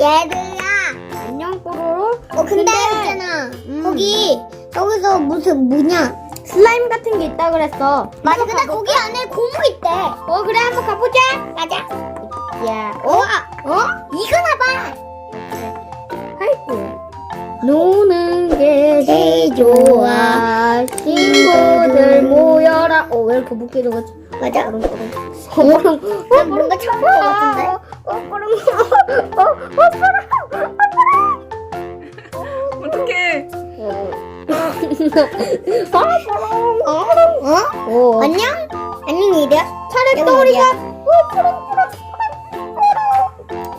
얘들아. 안녕 뽀로로. 어 근데, 있잖아. 음. 거기 저기서 무슨 뭐냐? 슬라임 같은 게 있다 그랬어. 맞아. 근데 거기 안에 고무 있대. 어 그래 한번 가보자. 가자. 야. 어? 어? 이거나 봐. 아이고. 노는 게 제일 좋아. 친구들 모여라. 어 왜 이렇게 묶게 되거지? 맞아. 뽀롱. 난 뭔가 처음 본것 같은데. 어. 어 어, 뽀롱. 아. 어? 어? 어. 안녕? 안녕 이래? 차례 우리가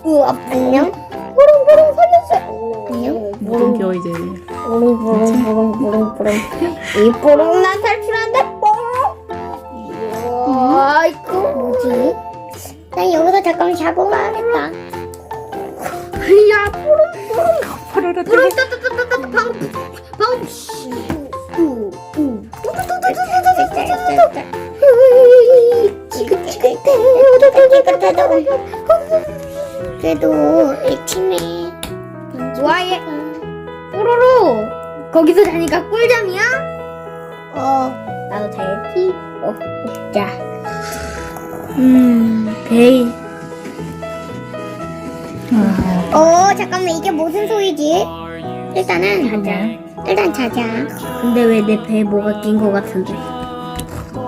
우 안녕? 뽀롱뽀롱 살렸어. 안녕? 모든 겨 이제. 뽀롱뽀롱 뽀롱뽀롱 뽀롱. 이난탈 뽀롱 따따따따따 방 방. 그래도 일침에 좋아해. 뽀로로 거기서 자니까 꿀잠이야? 어 나도 자야지. 어, 자. 음, 베이. 어, 잠깐만 이게 무슨 소리지? 일단은 자자. 일단 자자. 근데 왜 내 배에 뭐가 낀 거 같은데?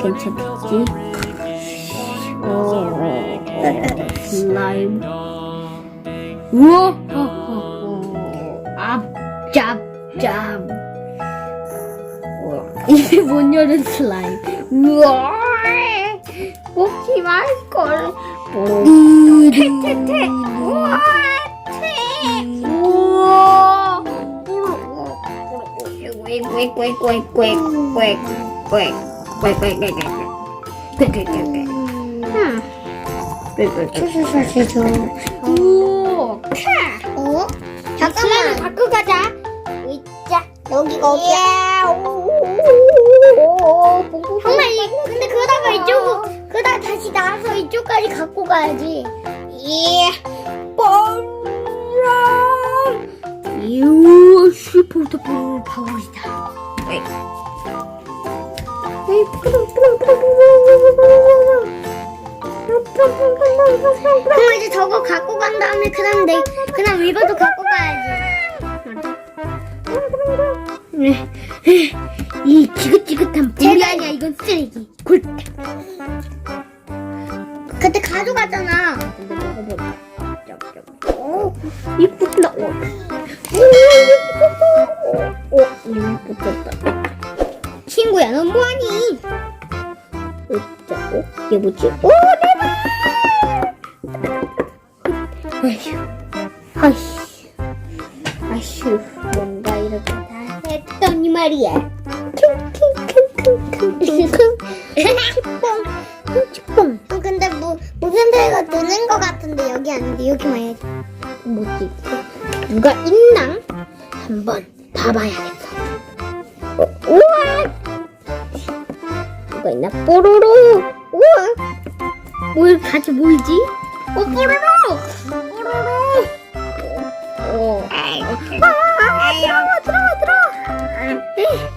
괜찮겠지? 어, 슬라임. 우와! 어, 어, 어. 앞 잡잡. 우와. 이게 못 열은 슬라임. 우와! 먹지 말걸. 퇴퇴퇴. 우와! 퇴. 우와! 오, 어? 잠깐만 잠깐만 갖고 가자. 있자. 여기 거기야. 정말 이 근데 그러다가 이쪽 그러다 다시 나와서 이쪽까지 갖고 가야지. 예, 뻔랑. 유 슈퍼스타 파워이다. 그럼 이제 저거 갖고 간 다음에 그다음 내 그다음 이것도 갖고 가야지. 네. 이 지긋지긋한 제발. 아니야 이건 쓰레기. 굴. 그때 가져갔잖아. 이쁘다. 어, 이쁘다. 친구야, 넌 뭐하니? 어짜, 어, 이게 뭐지? 오, 내발! 아휴, 아휴, 아휴, 뭔가 이렇게 다 했더니 말이야. 킁킁킁킁킁킁. 축봉. 축봉. 아 근데 뭐 무편대가 드는 거 같은데 여기 아닌데 여기만 해야지. 뭐지? 누가 있나? 한번 봐봐야겠다 어, 우와! 누가 있나? 뽀로로. 우와! 뭘 같이 모이지? 어 뽀로로. 뽀로로. 어. 어. 아, 들어와 들어와 들어와. 아, 네.